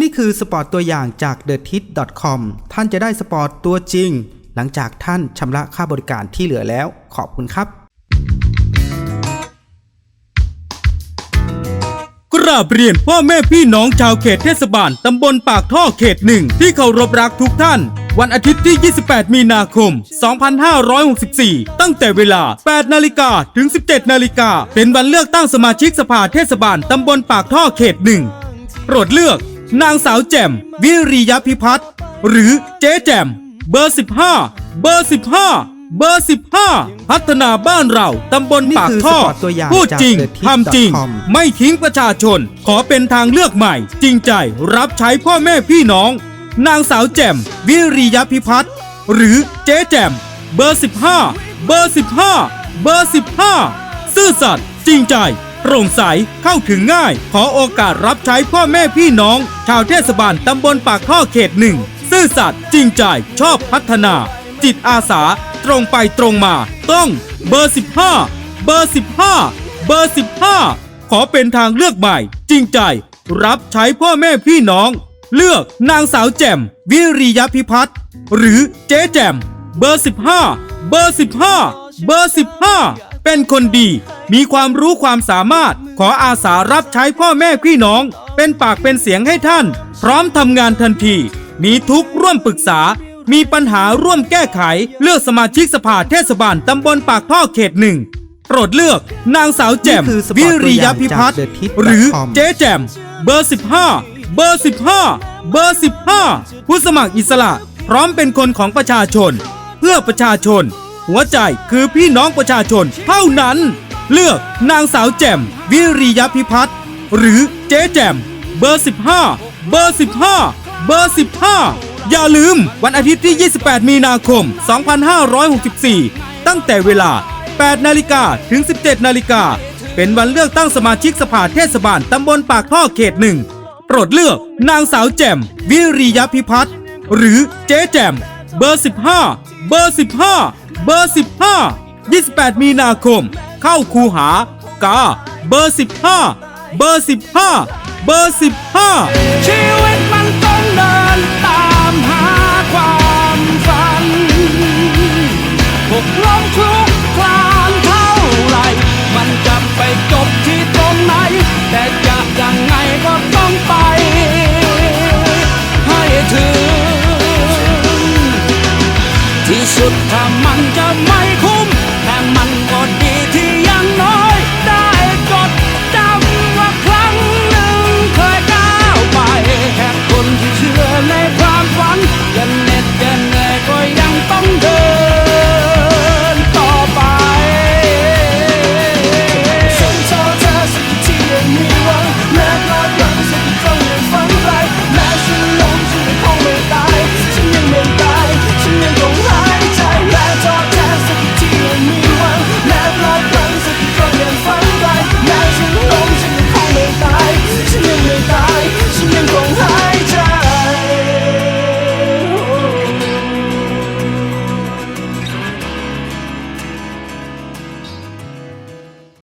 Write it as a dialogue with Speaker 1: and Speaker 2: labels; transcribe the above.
Speaker 1: นี่คือสปอร์ตตัวอย่างจาก t h e t i t c o m ท่านจะได้สปอร์ตตัวจริง หลังจากท่านชำระค่าบริการที่เหลือแล้ว ขอบคุณครับ
Speaker 2: กราบเรียนพ่อแม่พี่น้องชาวเขตเทศบาลตำบลปากท่อเขตหนึ่งที่เคารพรักทุกท่าน วันอาทิตย์ที่ 28 มีนาคม 2564 ตั้งแต่เวลา 8 นาฬิกาถึง 17 นาฬิกาเป็นวันเลือกตั้งสมาชิกสภาเทศบาลตำบลปากท่อเขตหนึ่งโปรดเลือก นางสาวแจ่ม วิริยพิพัฒน์หรือเจ๊แจ่ม เบอร์ 15 เบอร์ 15 เบอร์ 15 พัฒนาบ้านเราตำบลปากท่อนี่คือสปอร์ต
Speaker 1: ตัวอย่างพูดจริงจาก The Tip ทำจริง com
Speaker 2: ไม่ทิ้งประชาชน ขอเป็นทางเลือกใหม่ จริงใจรับใช้พ่อแม่พี่น้อง นางสาวแจ่ม วิริยพิพัฒน์หรือเจ๊แจ่ม เบอร์ 15 เบอร์ 15 เบอร์ 15 ซื่อสัตย์จริงใจ โปร่งใสเข้าถึงง่าย ขอโอกาสรับใช้พ่อแม่พี่น้อง ชาวเทศบาลตำบลปากท่อเขตหนึ่งซื่อสัตย์จริงใจชอบพัฒนา จิตอาสาตรงไปตรงมา ต้องเบอร์ 15 เบอร์ 15 เบอร์ 15 ขอเป็นทางเลือกใหม่ จริงใจ รับใช้พ่อแม่พี่น้อง เลือกนางสาวแจ่ม วิริยพิพัฒน์หรือเจ๊แจ่ม เบอร์ 15 เบอร์ 15 เบอร์ 15 เป็นคนดี มีความรู้ความสามารถ ขออาสารับใช้พ่อแม่พี่น้อง เป็นปากเป็นเสียงให้ท่าน พร้อมทำงานทันที มีทุกร่วมปรึกษา มีปัญหาร่วมแก้ไข เลือกสมาชิกสภาเทศบาลตำบลปากท่อเขตหนึ่งโปรดเลือกนางสาวแจ่มนี่คือวิริยาพิพัฒน
Speaker 1: ์หรือเจ
Speaker 2: ๊แจ่มเบอร์ 15 เบอร์ 15 เบอร์ 15 ผู้สมัครอิสระ พร้อมเป็นคนของประชาชน เพื่อประชาชน หัวใจคือพี่น้องประชาชนเท่านั้น เลือกนางสาวแจ่ม วิริยพิพัฒน์หรือเจ๊แจ่ม เบอร์ 15 เบอร์ 15 เบอร์ 15 อย่าลืมวันอาทิตย์ที่ 28 มีนาคม 2564 ตั้งแต่เวลา 8 นาฬิกาถึง 17 นาฬิกา เป็นวันเลือกตั้งสมาชิกสภาเทศบาลตำบลปากท่อเขตหนึ่งโปรดเลือกนางสาวแจ่ม วิริยพิพัฒน์หรือเจ๊แจ่ม เบอร์ 15 เบอร์ 15 เบอร์ 15 28 มีนาคม เข้าคูหากา เบอร์ 15 เบอร์ 15 เบอร์ 15
Speaker 3: ชีวิตมันต้องเดินตามหาความฝันหกล้มทุกคลานเท่าไร มันจะไปจบที่ตรงไหน แต่จะยังไงก็ต้องไป ให้ถึง ที่สุดท้าง